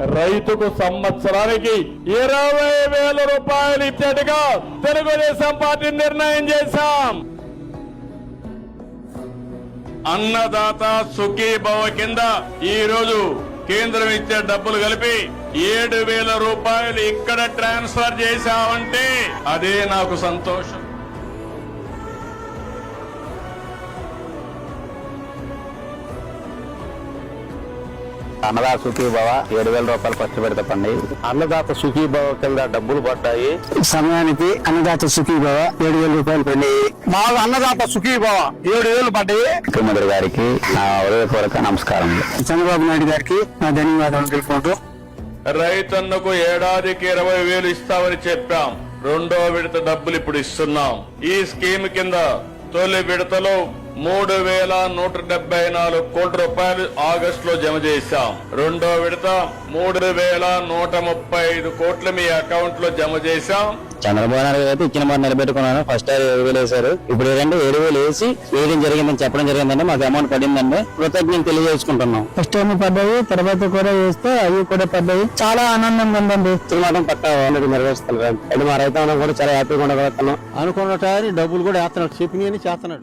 రైతుకు సంవత్సరానికి ఇరవై వేల రూపాయలు ఇచ్చేట్టుగా తెలుగుదేశం పార్టీ నిర్ణయం చేశాం. అన్నదాత సుఖీభవ కింద ఈ రోజు కేంద్రం ఇచ్చే డబ్బులు కలిపి ఏడు వేల రూపాయలు ఇక్కడ ట్రాన్స్ఫర్ చేశామంటే అదే నాకు సంతోషం. అన్నదాత సుఖీభవ ఏడు వేల రూపాయలు ఖర్చు పెడతా పండి అన్నదాత సుఖీభవ కింద డబ్బులు పడ్డాయి. సమయానికి అన్నదాత సుఖీభవ ఏడు వేల రూపాయలు పడి మాకు అన్నదాత సుఖీభవ ఏడు వేలు పడ్డాయి. ముఖ్యమంత్రి గారికి నా హృదయపూర్వక నమస్కారం. చంద్రబాబు నాయుడు గారికి నా ధన్యవాదాలు తెలుపుకుంటూ. రైతన్నకు ఏడాదికి ఇరవై వేలు ఇస్తామని చెప్పాం. రెండో విడత డబ్బులు ఇప్పుడు ఇస్తున్నాం. ఈ స్కీమ్ కింద తొలి విడతలో మూడు వేల నూట డెబ్బై నాలుగు కోట్ల రూపాయలు ఆగస్టు లో జమ చేశాం. రెండో విడత మూడు వేల నూట ముప్పై ఐదు కోట్లు మీ అకౌంట్లో జమ చేశాం. చంద్రబాబు నాయుడు గారు అయితే ఇచ్చిన మాట నిలబెట్టుకున్నాను. ఫస్ట్ ఏడు వేలు వేశారు. ఇప్పుడు ఏంటంటే ఏడు వేలు వేసి వేయడం జరిగిందని చెప్పడం జరిగిందండి మాకు అమౌంట్ పడిందండి కృతజ్ఞతలు తెలియజేసుకుంటున్నాం. ఫస్ట్ టైం పడ్డాయి తర్వాత కూడా వేస్తే అవి కూడా పడ్డాయి. చాలా ఆనందంగా ఉందండి. ఇచ్చిన మాట పట్టా నెరవేరుస్తాను. అది మా రైతాంగం కూడా చాలా హ్యాపీగా ఉండగలుగుతున్నాం. అనుకున్న టైం డబ్బులు కూడా వేస్తున్నాడు. చెప్పిన చేస్తున్నాడు.